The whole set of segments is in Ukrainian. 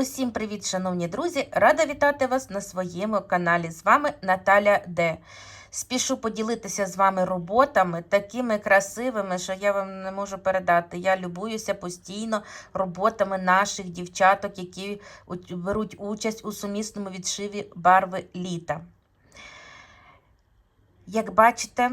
Усім привіт, шановні друзі! Рада вітати вас на своєму каналі. З вами Наталя Д. Спішу поділитися з вами роботами, такими красивими, що я вам не можу передати. Я любуюся постійно роботами наших дівчаток, які беруть участь у сумісному відшиві барви літа. Як бачите,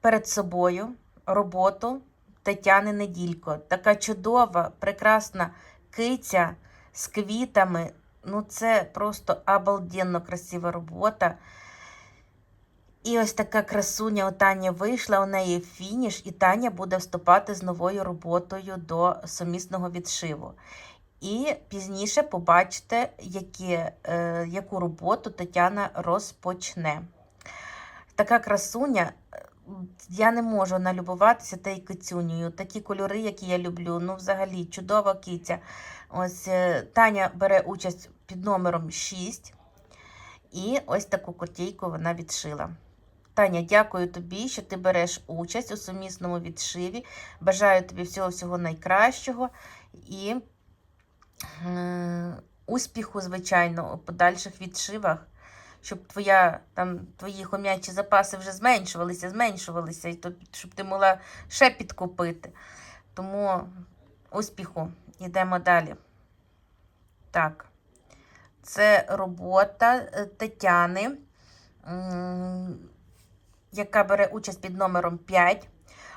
перед собою роботу Тетяни Неділько. Така чудова, прекрасна киця з квітами. Ну, це просто обалденно красива робота. І ось така красуня у Тані вийшла, у неї фініш, і Таня буде вступати з новою роботою до сумісного відшиву. І пізніше побачите, які, е, яку роботу Тетяна розпочне. Така красуня, я не можу налюбуватися тією кицюнею. Такі кольори, які я люблю. Ну, взагалі, чудова киця. Ось е, Таня бере участь під номером 6. І ось таку котейку вона відшила. Таня, дякую тобі, що ти береш участь у сумісному відшиві. Бажаю тобі всього-всього найкращого і е, успіху, звичайно, у подальших відшивах, щоб твоя, там, твої хом'ячі запаси вже зменшувалися, зменшувалися, і то, щоб ти могла ще підкупити. Тому успіху. Йдемо далі. Так. Це робота е, Тетяни, яка бере участь під номером 5.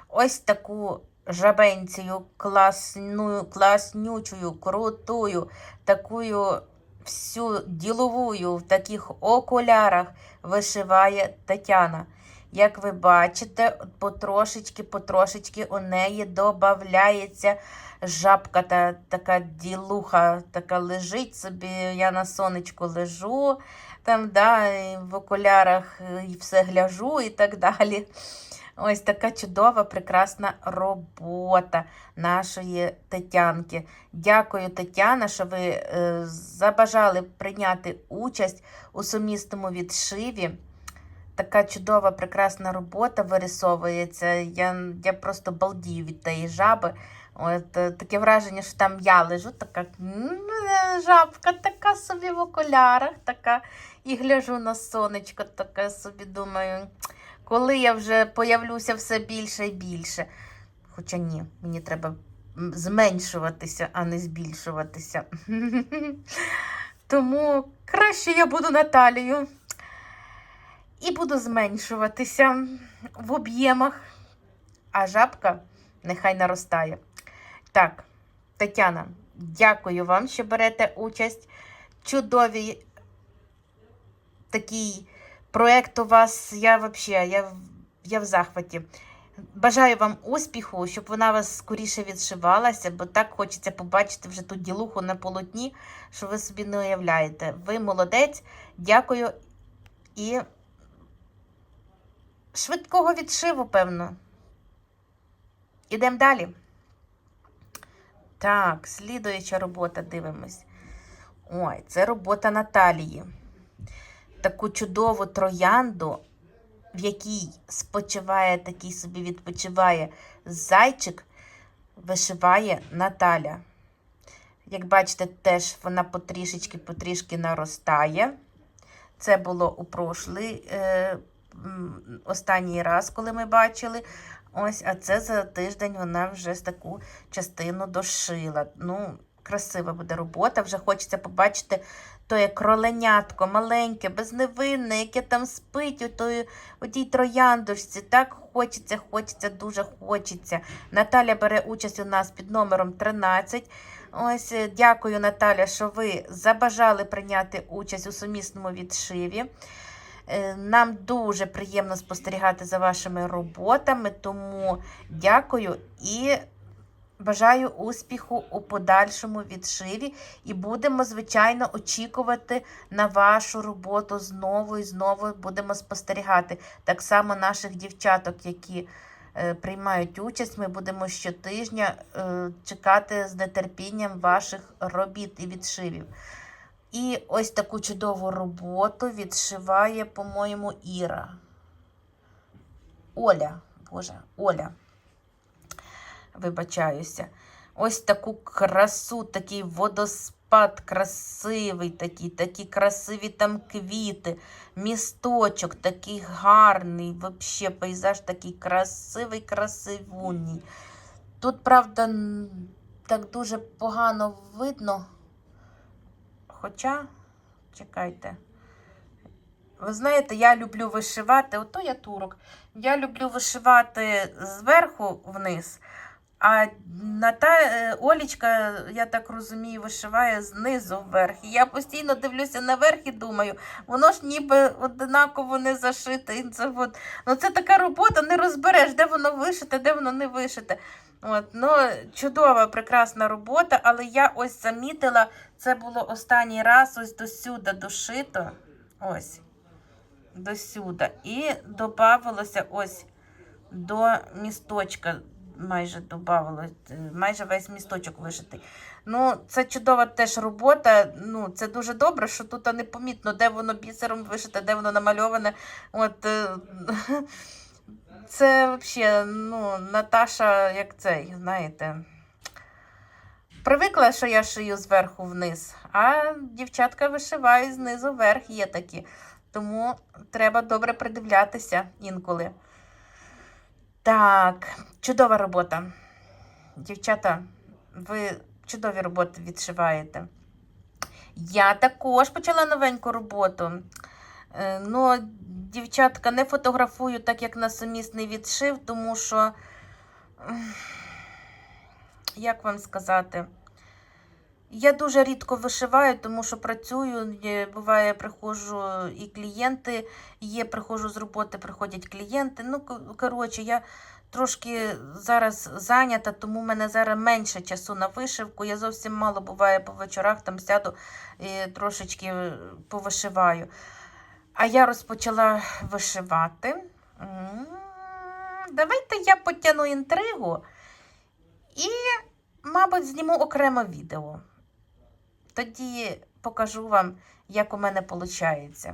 Ось таку жабенцію класну, класнючою, крутую, такою всю діловую в таких окулярах вишиває Тетяна. Як ви бачите, потрошечки, потрошечки у неї додається жабка та така ділуха, така лежить собі. Я на сонечку лежу, там, да, в окулярах все гляжу і так далі. Ось така чудова, прекрасна робота нашої Тетянки. Дякую, Тетяна, що ви е, забажали прийняти участь у сумісному відшиві. Така чудова, прекрасна робота вирисовується. Я, я просто балдію від тієї жаби. От е, таке враження, що там я лежу, така жабка, така собі в окулярах, така і гляжу на сонечко, така собі думаю, коли я вже появлюся все більше і більше. Хоча ні, мені треба зменшуватися, а не збільшуватися. Тому краще я буду Наталією і буду зменшуватися в об'ємах, а жабка нехай наростає. Так, Тетяна, дякую вам, що берете участь. Чудовий такий проєкт у вас. Я взагалі, я, я в захваті. Бажаю вам успіху, щоб вона вас скоріше відшивалася, бо так хочеться побачити вже ту ділуху на полотні, що ви собі не уявляєте. Ви молодець, дякую і швидкого відшиву, певно. Ідемо далі. Так, слідуюча робота, дивимось. Ой, це робота Наталії. Таку чудову троянду, в якій спочиває, такий собі відпочиває зайчик, вишиває Наталя. Як бачите, теж вона потрішечки-потрішки наростає. Це було у прошлий е, останній раз, коли ми бачили. Ось, а це за тиждень вона вже таку частину дошила. Ну, красива буде робота. Вже хочеться побачити тоє кроленятко маленьке, безневинне, яке там спить у, тої, у тій трояндочці. Так хочеться, хочеться, дуже хочеться. Наталя бере участь у нас під номером 13. Ось, е, дякую, Наталя, що ви забажали прийняти участь у сумісному відшиві. Е, Нам дуже приємно спостерігати за вашими роботами, тому дякую і бажаю успіху у подальшому відшиві. І будемо, звичайно, очікувати на вашу роботу знову і знову будемо спостерігати. Так само наших дівчаток, які е, приймають участь, ми будемо щотижня е, чекати з нетерпінням ваших робіт і відшивів. І ось таку чудову роботу відшиває, по-моєму, Іра. Оля, Боже, Оля. Вибачаюся. Ось таку красу, такий водоспад. красивий такий, такі красиві там квіти, місточок такий гарний, вообще пейзаж такий красивий, красивунний. Тут, правда, так дуже погано видно. Хоча, чекайте. Ви знаєте, я люблю вишивати, ото я турок. Я люблю вишивати зверху вниз, а Ната... е, Олічка, я так розумію, вишиває знизу вверх. І я постійно дивлюся наверх і думаю, воно ж ніби однаково не зашите. І це, от... ну, це така робота, не розбереш, де воно вишите, де воно не вишите. От, ну, чудова, прекрасна робота, але я ось замітила, це було останній раз ось до сюди дошито. Ось. До сюди. І додавалося ось до місточка. Майже додавалось, майже весь місточок вишитий. Ну, це чудова теж робота. Ну, це дуже добре, що тут непомітно, де воно бісером вишите, де воно намальоване. От, е, це взагалі, ну, Наташа, як цей, знаєте. Привикла, що я шию зверху вниз, а дівчатка вишивають знизу вверх, є такі. Тому треба добре придивлятися інколи. Так, чудова робота. Дівчата, ви чудові роботи відшиваєте. Я також почала новеньку роботу. Е, Ну, дівчатка, не фотографую так, як на сумісний відшив, тому що, як вам сказати, я дуже рідко вишиваю, тому що працюю. Буває, приходжу і клієнти є, приходжу з роботи, приходять клієнти. Ну, коротше, я трошки зараз зайнята, тому в мене зараз менше часу на вишивку. Я зовсім мало буває по вечорах, там сяду і трошечки повишиваю. А я розпочала вишивати. Давайте я потягну інтригу і, мабуть, зніму окремо відео. Тоді покажу вам, як у мене виходить.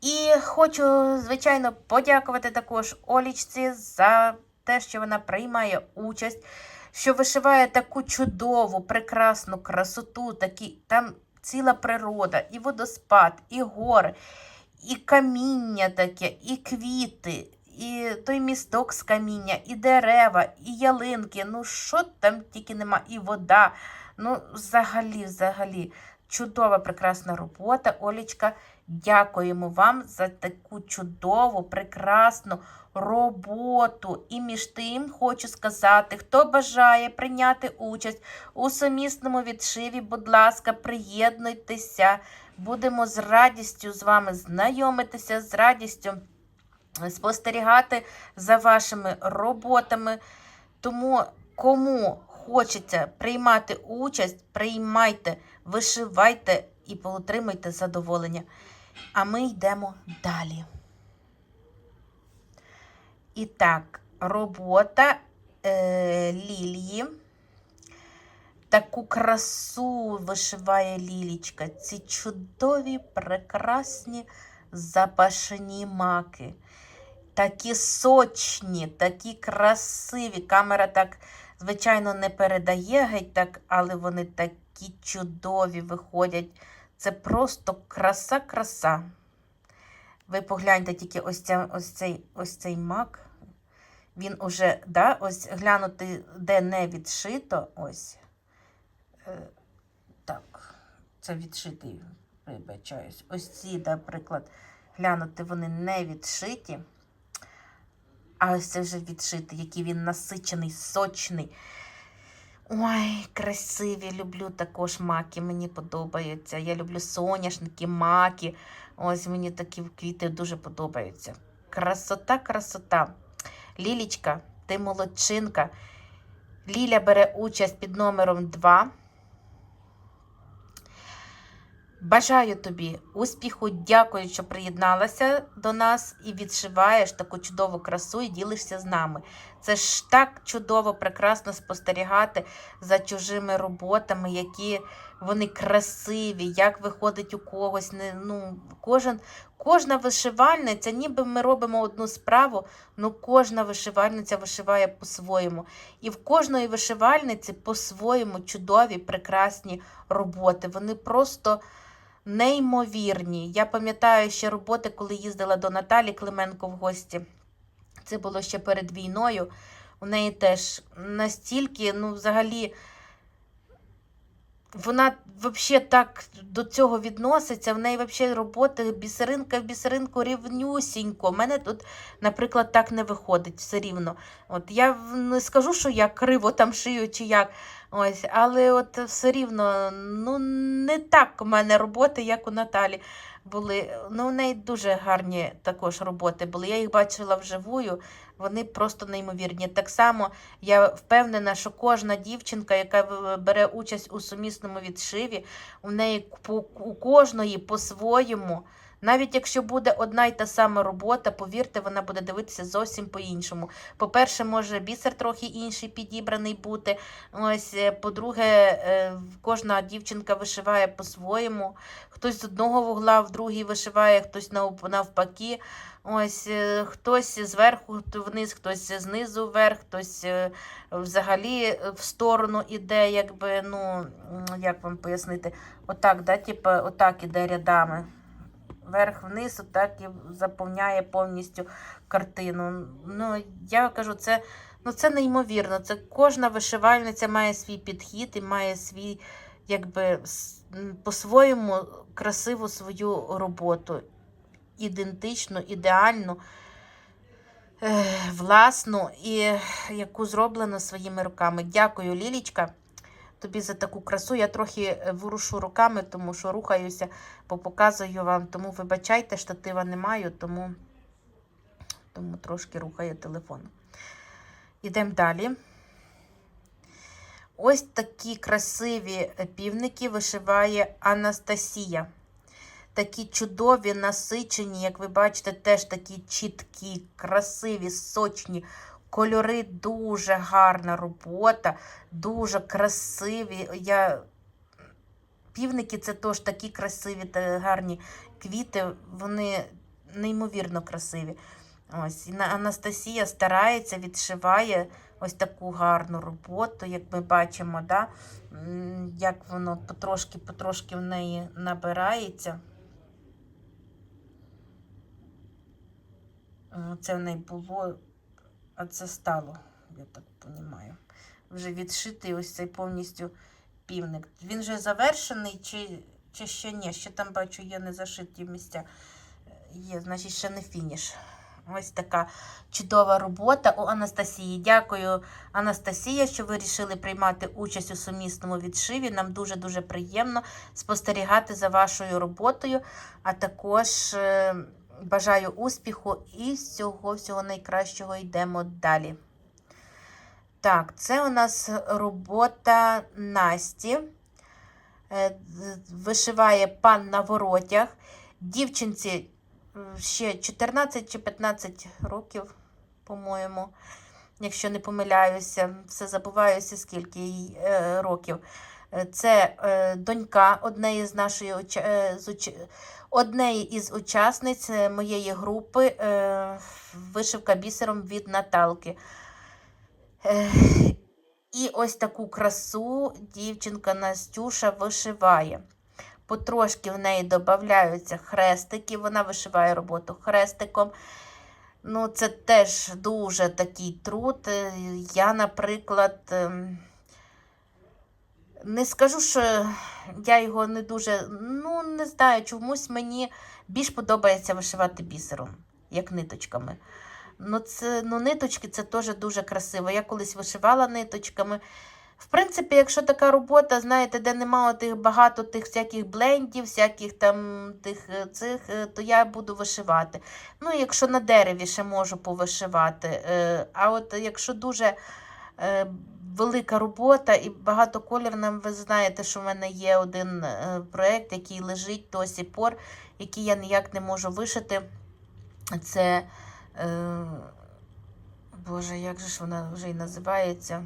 І хочу, звичайно, подякувати також Олічці за те, що вона приймає участь, що вишиває таку чудову, прекрасну красоту, такі, там ціла природа, і водоспад, і гори, і каміння таке, і квіти, і той місток з каміння, і дерева, і ялинки. Ну, що там тільки нема, і вода. Ну, взагалі, взагалі, чудова, прекрасна робота. Олічка, дякуємо вам за таку чудову, прекрасну роботу. І між тим хочу сказати, хто бажає прийняти участь у сумісному відшиві, будь ласка, приєднуйтеся. Будемо з радістю з вами знайомитися, з радістю спостерігати за вашими роботами. Тому кому хочеться приймати участь, приймайте, вишивайте і отримайте задоволення. А ми йдемо далі. І так, робота е, лілії. Таку красу вишиває лілічка. Ці чудові, прекрасні запашені маки. Такі сочні, такі красиві. Камера так, звичайно, не передає геть так, але вони такі чудові виходять. Це просто краса-краса. Ви погляньте тільки ось, ця, ось, цей, ось цей мак. Він уже, да, ось глянути, де не відшито. Ось. Е, так, це відшитий, вибачаюсь. Ось ці, наприклад, глянути, вони не відшиті. А ось це вже відшитий, який він насичений, сочний. Ой, красиві, люблю також маки, мені подобаються. Я люблю соняшники, маки. Ось мені такі квіти дуже подобаються. Красота, красота. Лілічка, ти молодчинка. Ліля бере участь під номером 2. Бажаю тобі успіху, дякую, що приєдналася до нас і відшиваєш таку чудову красу і ділишся з нами. Це ж так чудово, прекрасно спостерігати за чужими роботами, які вони красиві, як виходить у когось. Не, ну, кожен, кожна вишивальниця, ніби ми робимо одну справу, ну кожна вишивальниця вишиває по-своєму. І в кожної вишивальниці по-своєму чудові, прекрасні роботи. Вони просто неймовірні. Я пам'ятаю ще роботи, коли їздила до Наталі Клименко в гості. Це було ще перед війною. У неї теж настільки, ну, взагалі, вона взагалі так до цього відноситься. В неї взагалі роботи бісеринка в бісеринку рівнюсінько. У мене тут, наприклад, так не виходить все рівно. От я не скажу, що я криво там шию чи як. Ось, але от все рівно, ну не так у мене роботи, як у Наталі були. Ну, у неї дуже гарні також роботи були. Я їх бачила вживую, вони просто неймовірні. Так само я впевнена, що кожна дівчинка, яка в- бере участь у сумісному відшиві, у неї у кожної по-своєму. Навіть якщо буде одна й та сама робота, повірте, вона буде дивитися зовсім по-іншому. По-перше, може бісер трохи інший підібраний бути. Ось, е, по-друге, е, кожна дівчинка вишиває по-своєму. Хтось з одного вугла, в другий вишиває, хтось навпаки. Ось е, хтось зверху вниз, хтось знизу вверх, хтось взагалі в сторону іде, якби, ну, як вам пояснити, отак, да, типу, отак іде рядами. Вверх-вниз, отак і заповняє повністю картину. Ну, я кажу, це, ну, це неймовірно. Це кожна вишивальниця має свій підхід і має свій, якби, по-своєму красиву свою роботу. Ідентичну, ідеальну, власну і яку зроблено своїми руками. Дякую, Лілічка, тобі за таку красу. Я трохи е, ворушу руками, тому що рухаюся, бо показую вам. Тому вибачайте, штатива не маю, тому, тому трошки рухаю телефон. Ідемо далі. Ось такі красиві півники вишиває Анастасія. Такі чудові, насичені, як ви бачите, теж такі чіткі, красиві, сочні. Кольори дуже гарна робота, дуже красиві. Я... Півники це теж такі красиві та гарні квіти, вони неймовірно красиві. Ось, Анастасія старається, відшиває ось таку гарну роботу, як ми бачимо, да? Як воно потрошки-потрошки в неї набирається. Це в неї було, а це стало, я так розумію. Вже відшитий ось цей повністю півник. Він вже завершений, чи, чи ще ні? Ще там бачу, є не зашиті місця. Е, Є, значить, ще не фініш. Ось така чудова робота у Анастасії. Дякую, Анастасія, що ви вирішили приймати участь у сумісному відшиві. Нам дуже-дуже приємно спостерігати за вашою роботою, а також е, бажаю успіху і всього-всього найкращого йдемо далі. Так, це у нас робота Насті. Е, Вишиває пан на воротях. Дівчинці е, ще 14 чи 15 років, по-моєму, якщо не помиляюся, все забуваюся, скільки їй е, років. Це донька однієї з нашої з уч... однієї із учасниць е, моєї групи е, вишивка бісером від Наталки. Е, І ось таку красу дівчинка Настюша вишиває. Потрошки в неї додаються хрестики, вона вишиває роботу хрестиком. Ну, це теж дуже такий труд. Е, Я, наприклад, ем, не скажу, що я його не дуже. Ну, не знаю, чомусь мені більш подобається вишивати бісером, як ниточками. Ну, це, ну, ниточки це теж дуже красиво. Я колись вишивала ниточками. В принципі, якщо така робота, знаєте, де немає тих багато тих всяких блендів, всяких там тих е, цих, е, то я буду вишивати. Ну, якщо на дереві ще можу повишивати. Е, А от якщо дуже велика робота і багатоколірна, ви знаєте, що в мене є один е, проєкт, який лежить до сих пор, який я ніяк не можу вишити. Це е, Боже, як же ж вона вже й називається?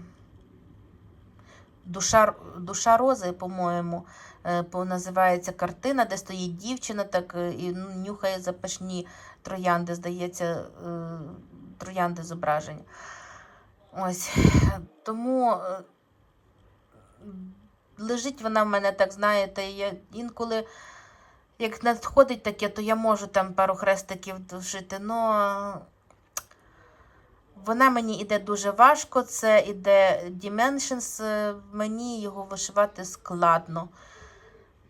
Душа, Душа Рози, по-моєму, е, по- називається картина, де стоїть дівчина так е, і ну, нюхає запашні троянди, здається, е, троянди зображення. Ось. Тому е, лежить вона в мене, так знаєте, я інколи. Як надходить таке, то я можу там пару хрестиків душити, но вона мені йде дуже важко, це іде Dimensions, е, мені його вишивати складно.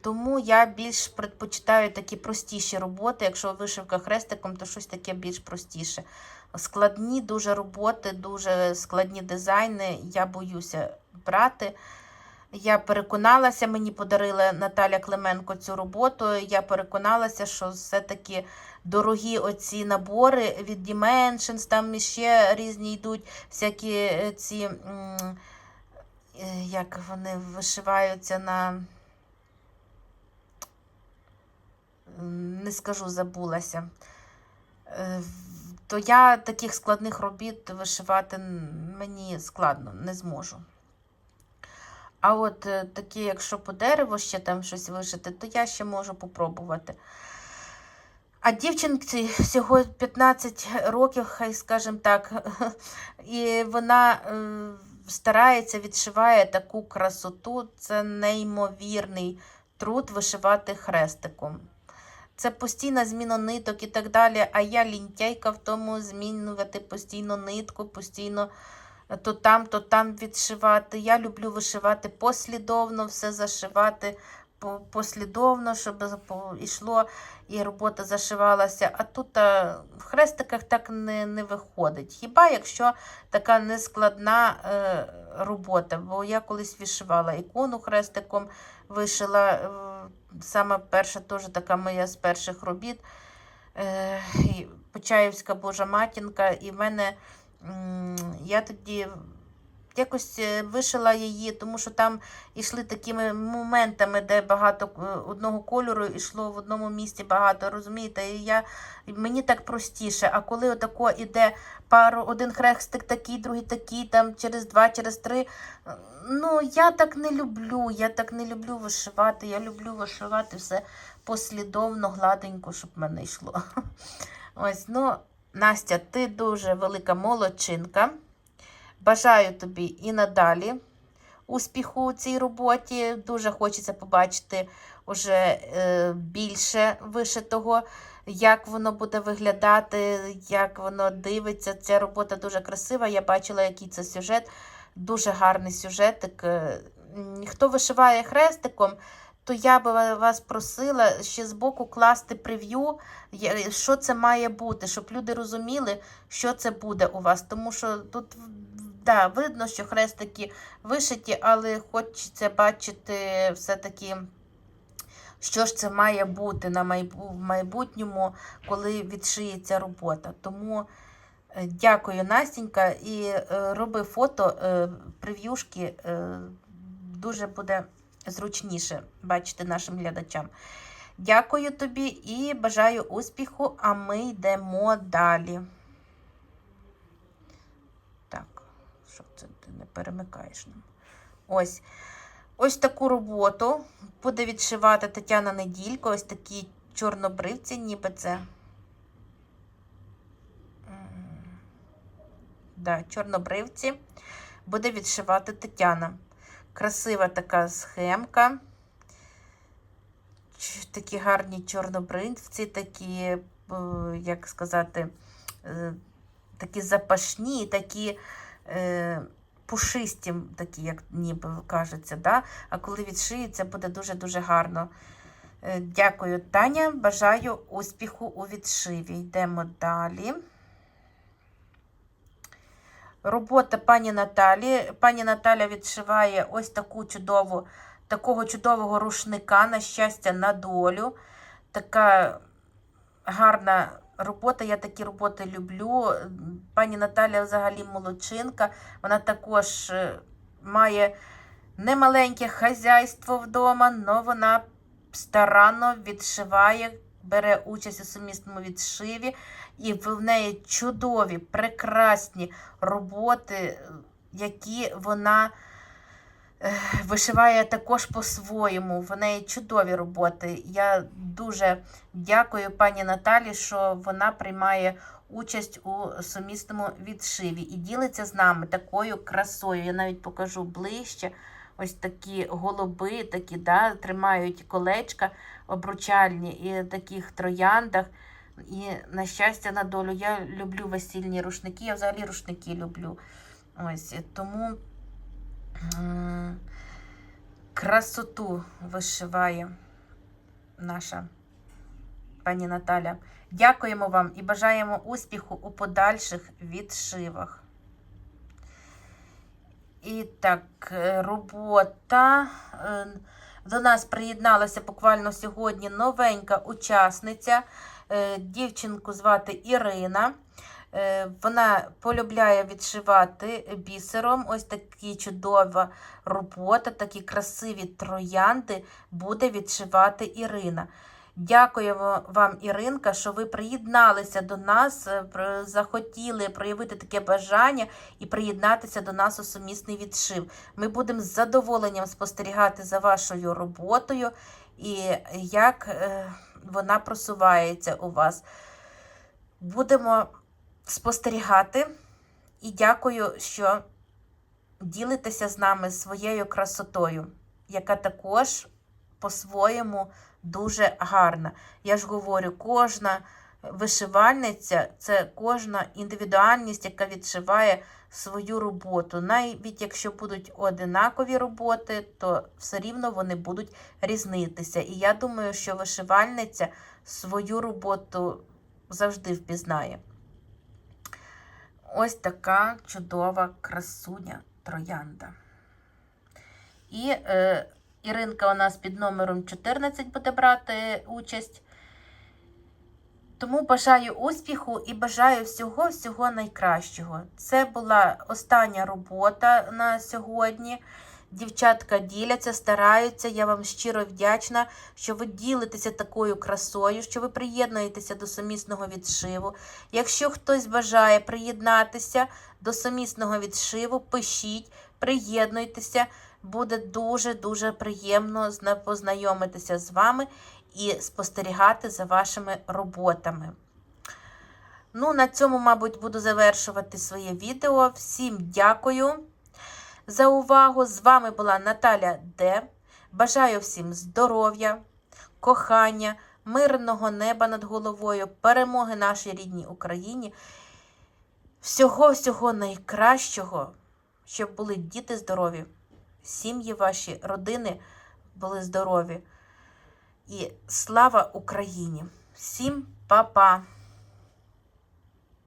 Тому я більш предпочитаю такі простіші роботи. Якщо вишивка хрестиком, то щось таке більш простіше. Складні дуже роботи, дуже складні дизайни. Я боюся брати. Я переконалася, мені подарила Наталя Клименко цю роботу. Я переконалася, що все-таки дорогі оці набори від Dimensions, там ще різні йдуть всякі е, ці, е, як вони вишиваються на. Не скажу, забулася. То я таких складних робіт вишивати мені складно, не зможу. А от е, такі, якщо по дереву ще там щось вишити, то я ще можу попробувати. А дівчинці всього 15 років, хай скажемо так, і вона е, старається, відшиває таку красоту. Це неймовірний труд вишивати хрестиком. Це постійна зміна ниток і так далі. А я лінтяйка в тому змінювати постійно нитку, постійно то там, то там відшивати. Я люблю вишивати послідовно, все зашивати послідовно, щоб йшло і робота зашивалася. А тут а, в хрестиках так не, не виходить. Хіба якщо така нескладна е, робота? Бо я колись вишивала ікону хрестиком, вишила е, саме перша теж така моя з перших робіт. Е, Почаївська Божа матінка, і в мене я тоді якось е, вишила її, тому що там йшли такими моментами, де багато е, одного кольору йшло в одному місці багато, розумієте? І я, мені так простіше. А коли отако іде пару, один хрестик такий, другий такий, там через два, через три. е, Ну, я так не люблю. Я так не люблю вишивати. Я люблю вишивати все послідовно, гладенько, щоб в мене йшло. Ось, ну, Настя, ти дуже велика молодчинка. Бажаю тобі і надалі успіху у цій роботі. Дуже хочеться побачити уже е, більше вишитого, як воно буде виглядати, як воно дивиться. Ця робота дуже красива. Я бачила, який це сюжет. Дуже гарний сюжетик. Е, Хто вишиває хрестиком, то я би вас просила ще збоку класти прев'ю, що це має бути, щоб люди розуміли, що це буде у вас. Тому що тут да, видно, що хрестики вишиті, але хочеться бачити все-таки, що ж це має бути на майбутньому, коли відшиється робота. Тому е, дякую, Настенька, і е, роби фото е, прев'юшки. Дуже буде зручніше бачити нашим глядачам. Дякую тобі і бажаю успіху, а ми йдемо далі. Так, що це ти не перемикаєш нам? Ось. Ось таку роботу буде відшивати Тетяна Неділько. Ось такі чорнобривці, ніби це. Да, чорнобривці буде відшивати Тетяна. Красива така схемка. Такі гарні чорнобривці, такі, е, як сказати, е, такі запашні, такі е, пушисті, такі, як ніби кажеться. Да? А коли відшиється, буде дуже-дуже гарно. Е, Дякую, Таня. Бажаю успіху у відшиві. Йдемо далі. Робота пані Наталі. Пані Наталя відшиває ось таку чудову, такого чудового рушника, на щастя, на долю. Така гарна робота. Я такі роботи люблю. Пані Наталя взагалі молодчинка. Вона також е, має немаленьке хазяйство вдома, але вона старанно відшиває бере участь у сумісному відшиві, і в неї чудові, прекрасні роботи, які вона вишиває також по-своєму. В неї чудові роботи. Я дуже дякую пані Наталі, що вона приймає участь у сумісному відшиві і ділиться з нами такою красою. Я навіть покажу ближче. Ось такі голуби, такі, да, тримають колечка обручальні і таких трояндах. І на щастя, на долю. Я люблю весільні рушники, я взагалі рушники люблю. Ось тому красоту вишиває наша пані Наталя. Дякуємо вам і бажаємо успіху у подальших відшивах. І так, е, робота. Е, До нас приєдналася буквально сьогодні новенька учасниця. Е, Дівчинку звати Ірина. Е, Вона полюбляє відшивати бісером. Ось такі чудова робота, такі красиві троянди буде відшивати Ірина. Дякуємо вам, Іринка, що ви приєдналися до нас, е, захотіли проявити таке бажання і приєднатися до нас у сумісний відшив. Ми будемо з задоволенням спостерігати за вашою роботою і як е, вона просувається у вас. Будемо спостерігати і дякую, що ділитеся з нами своєю красотою, яка також по-своєму дуже гарна. Я ж говорю, кожна вишивальниця це кожна індивідуальність, яка відшиває свою роботу. Навіть якщо будуть одинакові роботи, то все рівно вони будуть різнитися. І я думаю, що вишивальниця свою роботу завжди впізнає. Ось така чудова красуня троянда. І е, Іринка у нас під номером 14 буде брати участь. Тому бажаю успіху і бажаю всього-всього найкращого. Це була остання робота на сьогодні. Дівчатка діляться, стараються. Я вам щиро вдячна, що ви ділитеся такою красою, що ви приєднуєтеся до сумісного відшиву. Якщо хтось бажає приєднатися до сумісного відшиву, пишіть, приєднуйтеся. Буде дуже-дуже приємно познайомитися з вами і спостерігати за вашими роботами. Ну, на цьому, мабуть, буду завершувати своє відео. Всім дякую за увагу. З вами була Наталя Д. Бажаю всім здоров'я, кохання, мирного неба над головою, перемоги нашій рідній Україні. Всього-всього найкращого, щоб були діти здорові, сім'ї ваші, родини були здорові. І слава Україні! Всім па-па!